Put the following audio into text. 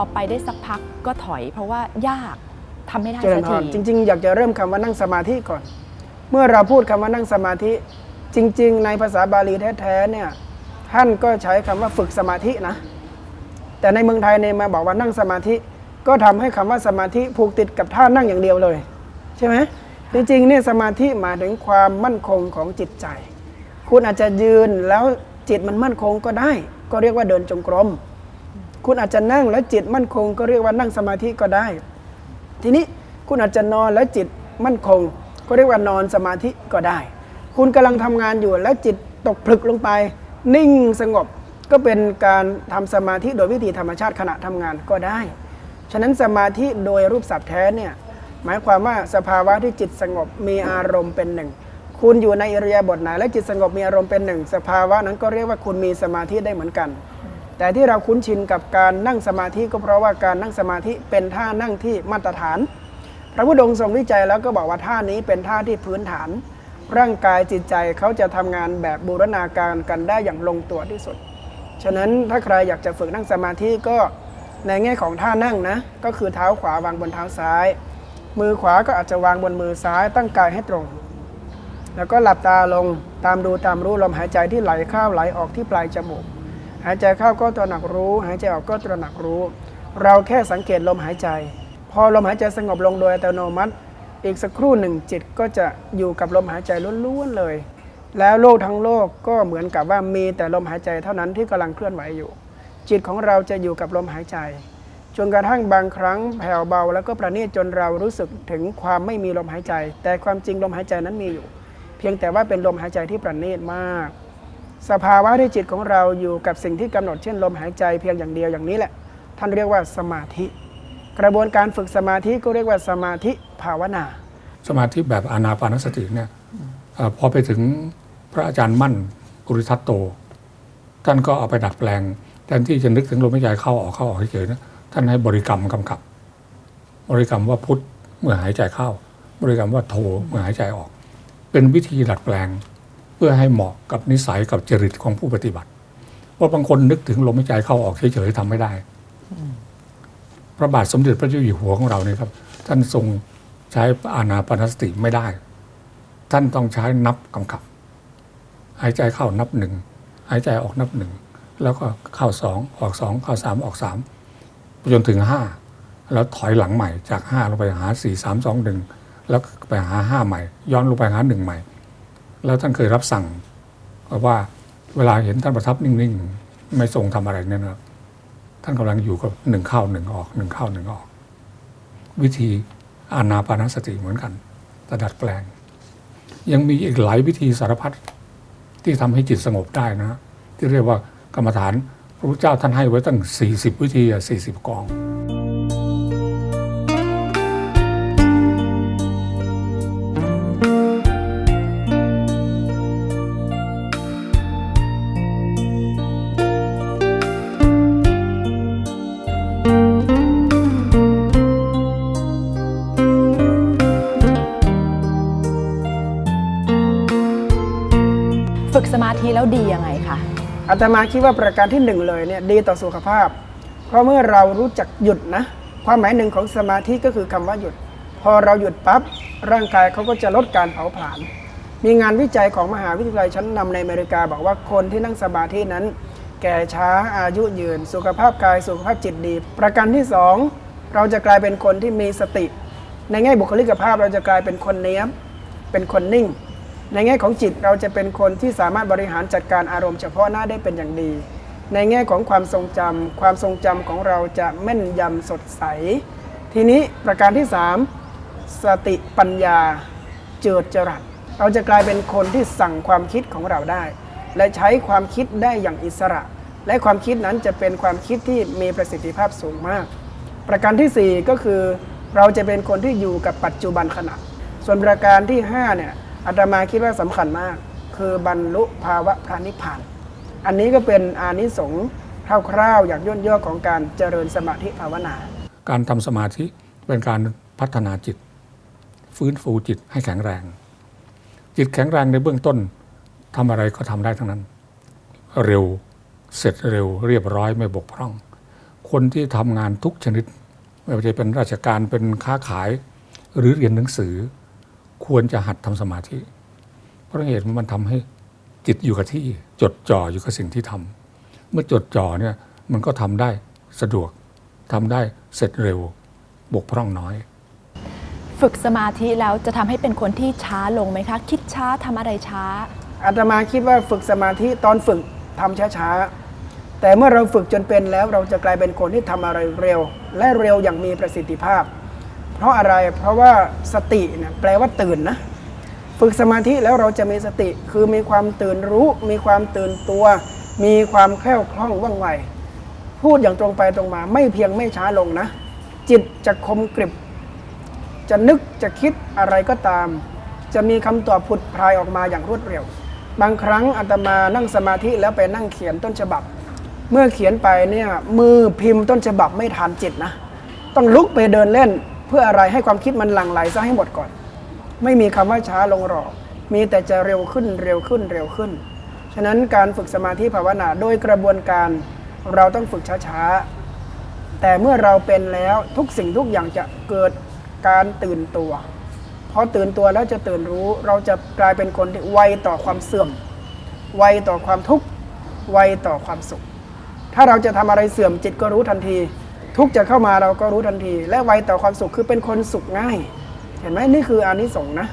อไปได้สักพักก็ถอย เพราะว่ายากทำไม่ได้เจริสัญกพทีรจริง ๆ อยากจะเริ่มคำว่านั่งสมาธิก่อน เมื่อเราพูดคำว่านั่งสมาธิ จริง ๆ ในภาษาบาลีแท้ๆเนี่ยท่านก็ใช้คำว่าฝึกสมาธินะ แต่ในเมืองไทยเนี่ยมาบอกว่านั่งสมาธิก็ทำให้คำว่าสมาธิผูกติดกับท่านั่งอย่างเดียวเลย ใช่ไหมจริงๆเนี่ยสมาธิหมายถึงความมั่นคงของจิตใจ คุณอาจจะยืนแล้วจิตมันมั่นคงก็ได้ ก็เรียกว่าเดินจงกรม คุณอาจจะนั่งแล้วจิตมั่นคง ก็เรียกว่านั่งสมาธิก็ได้ ทีนี้คุณอาจจะนอนแล้วจิตมั่นคง ก็เรียกว่านอนสมาธิก็ได้ คุณกำลังทำงานอยู่แล้วจิตตกผลึกลงไป นิ่งสงบก็เป็นการทำสมาธิโดยวิธีธรรมชาติขณะทำงานก็ได้ ฉะนั้นสมาธิโดยรูปศัพท์แท้เนี่ยหมายความว่าสภาวะที่จิตสงบมีอารมณ์เป็นหนึ่ง คุณอยู่ในอิริยาบถไหนและจิตสงบมีอารมณ์เป็นหนึ่ง สภาวะนั้นก็เรียกว่าคุณมีสมาธิได้เหมือนกัน แต่ที่เราคุ้นชินกับการนั่งสมาธิก็เพราะว่าการนั่งสมาธิเป็นท่านั่งที่มาตรฐาน พระพุทธองค์ทรงวิจัยแล้วก็บอกว่าท่านี้เป็นท่าที่พื้นฐาน ร่างกายจิตใจเขาจะทำงานแบบบูรณาการกันได้อย่างลงตัวที่สุด ฉะนั้นถ้าใครอยากจะฝึกนั่งสมาธิก็ในแง่ของท่านั่งนะก็คือเท้าขวาวางบนเท้าซ้าย มือขวาก็อาจจะวางบนมือซ้ายตั้งกายให้ตรง แล้วก็หลับตาลงตามดูตามรู้ลมหายใจที่ไหลเข้าไหลออกที่ปลายจมูก หายใจเข้าก็ตระหนักรู้ หายใจออกก็ตระหนักรู้ เราแค่สังเกตลมหายใจ พอลมหายใจสงบลงโดยอัตโนมัติ อีกสักครู่หนึ่งจิตก็จะอยู่กับลมหายใจล้วนๆเลย แล้วโลกทั้งโลกก็เหมือนกับว่ามีแต่ลมหายใจเท่านั้นที่กำลังเคลื่อนไหวอยู่ จิตของเราจะอยู่กับลมหายใจจนกระทั่งบางครั้งแผ่วเบาแล้วก็ประณีตจนเรารู้สึกถึงความไม่มีลมหายใจ แต่ความจริงลมหายใจนั้นมีอยู่ เพียงแต่ว่าเป็นลมหายใจที่ประณีตมาก สภาวะที่จิตของเราอยู่กับสิ่งที่กำหนดเช่นลมหายใจเพียงอย่างเดียวอย่างนี้แหละ ท่านเรียกว่าสมาธิ กระบวนการฝึกสมาธิก็เรียกว่าสมาธิภาวนา สมาธิแบบอานาปานสติเนี่ยอพอไปถึงพระอาจารย์มั่นปุริทัตโต ท่านก็เอาไปดัดแปลงแทนที่จะนึกถึงลมหายใจเข้าออกเข้าออกเฉยๆนะท่านให้บริกรรมกำกับ บริกรรมว่าพุทธเมื่อหายใจเข้า บริกรรมว่าโทเมื่อหายใจออก เป็นวิธีดัดแปลง พื่อให้เหมาะกับนิสัยกับจริตของผู้ปฏิบัติเพราบางคนนึกถึงลมหายใจเข้าออกเฉยๆทำไม่ได้ พระบาทสมเด็จพระเจ้าอยู่หัวของเราเนี่ยครับ ท่านทรงใช้อานาปานสติไม่ได้ ท่านต้องใช้นับกำกับ หายใจเข้านับหนึ่งหายใจออกนับหนึ่งแล้วก็เข้าสองออกสองเข้าสามออกสามจนถึงห้าแล้วถอยหลังใหม่จากห้าลงไปหาสี่สามสองหนึ่งแล้วไปหาห้าใหม่ ย้อนลงไปหาหนึ่งใหม่ แล้วท่านเคยรับสั่งว่าเวลาเห็นท่านประทับนิ่งๆ ไม่ทรงทำอะไรเนี่ยนะครับท่านกำลังอยู่กับหนึ่งเข้าหนึ่งออกหนึ่งเข้าหนึ่งออก วิธีอานาปานสติเหมือนกันแต่ดัดแปลง ยังมีอีกหลายวิธีสารพัดที่ทำให้จิตสงบได้นะ ที่เรียกว่ากรรมฐานพระพุทธเจ้าท่านให้ไว้ตั้ง 40 วิธีอะ40 กอง แล้วดียังไงคะอาตมาคิดว่าประการที่หนึ่งเลยเนี่ยดีต่อสุขภาพ เพราะเมื่อเรารู้จักหยุดนะ ความหมายหนึ่งของสมาธิก็คือคำว่าหยุด พอเราหยุดปั๊บร่างกายเขาก็จะลดการเผาผลาญมีงานวิจัยของมหาวิทยาลัยชั้นนำในอเมริกา บอกว่าคนที่นั่งสมาธินั้น แก่ช้าอายุยืน สุขภาพกายสุขภาพจิตดี ประการที่สองเราจะกลายเป็นคนที่มีสติ ในแง่บุคลิกภาพเราจะกลายเป็นคนเนี้ยเป็นคนนิ่ง ในแง่ของจิตเราจะเป็นคนที่สามารถบริหารจัดการอารมณ์เฉพาะหน้าได้เป็นอย่างดี ในแง่ของความทรงจำความทรงจำของเราจะแม่นยำสดใส ทีนี้ประการที่ 3 สติปัญญาเจิดจรัส เราจะกลายเป็นคนที่สั่งความคิดของเราได้ และใช้ความคิดได้อย่างอิสระ และความคิดนั้นจะเป็นความคิดที่มีประสิทธิภาพสูงมาก ประการทีสี่4 ก็คือ เราจะเป็นคนที่อยู่กับปัจจุบันขณะ ส่วนประการที่5เนี่ย อาตมาคิดว่าสำคัญมาก คือบรรลุภาวะพระนิพพาน อันนี้ก็เป็นอานิสงส์คร่าวๆอย่างย่นย่อของการเจริญสมาธิภาวนา การทำสมาธิเป็นการพัฒนาจิต ฟื้นฟูจิตให้แข็งแรง จิตแข็งแรงในเบื้องต้นทำอะไรก็ทำได้ทั้งนั้น เร็วเสร็จเร็วเรียบร้อยไม่บกพร่อง คนที่ทำงานทุกชนิด ไม่ว่าจะเป็นราชการเป็นค้าขายหรือเรียนหนังสือ ควรจะหัดทำสมาธิ เพราะเหตุว่ามันทำให้จิตอยู่กับที่จดจ่ออยู่กับสิ่งที่ทำเมื่อจดจ่อเนี่ยมันก็ทำได้สะดวกทำได้เสร็จเร็วบกพร่องน้อย ฝึกสมาธิแล้วจะทำให้เป็นคนที่ช้าลงไหมคะ คิดช้าทำอะไรช้าอาตมาคิดว่าฝึกสมาธิตอนฝึกทำช้าๆแต่เมื่อเราฝึกจนเป็นแล้วเราจะกลายเป็นคนที่ทำอะไรเร็ว และเร็วอย่างมีประสิทธิภาพ เพราะอะไรเพราะว่าสติเนี่ยแปลว่าตื่นนะฝึกสมาธิแล้วเราจะมีสติคือมีความตื่นรู้ มีความตื่นตัว มีความแคล่วคล่องว่องไวพูดอย่างตรงไปตรงมา ไม่เพียงไม่ช้าลงนะ จิตจะคมกริบ จะนึกจะคิดอะไรก็ตาม จะมีคำตอบผุดพรายออกมาอย่างรวดเร็ว บางครั้งอาตมานั่งสมาธิแล้วไปนั่งเขียนต้นฉบับ เมื่อเขียนไปเนี่ยมือพิมพ์ต้นฉบับไม่ทันจิตนะ ต้องลุกไปเดินเล่น เพื่ออะไรให้ความคิดมันหลั่งไหลซะให้หมดก่อน ไม่มีคำว่าช้าลงหรอก มีแต่จะเร็วขึ้นเร็วขึ้นเร็วขึ้น ฉะนั้นการฝึกสมาธิภาวนาโดยกระบวนการเราต้องฝึกช้าๆ แต่เมื่อเราเป็นแล้วทุกสิ่งทุกอย่างจะเกิดการตื่นตัวพอตื่นตัวแล้วจะตื่นรู้เราจะกลายเป็นคนที่ไวต่อความเสื่อม ไวต่อความทุกข์ไวต่อความสุข ถ้าเราจะทำอะไรเสื่อมจิตก็รู้ทันที ทุกจะเข้ามาเราก็รู้ทันที และไวต่อความสุขคือเป็นคนสุขง่าย เห็นไหมนี่คืออานิสงส์นะ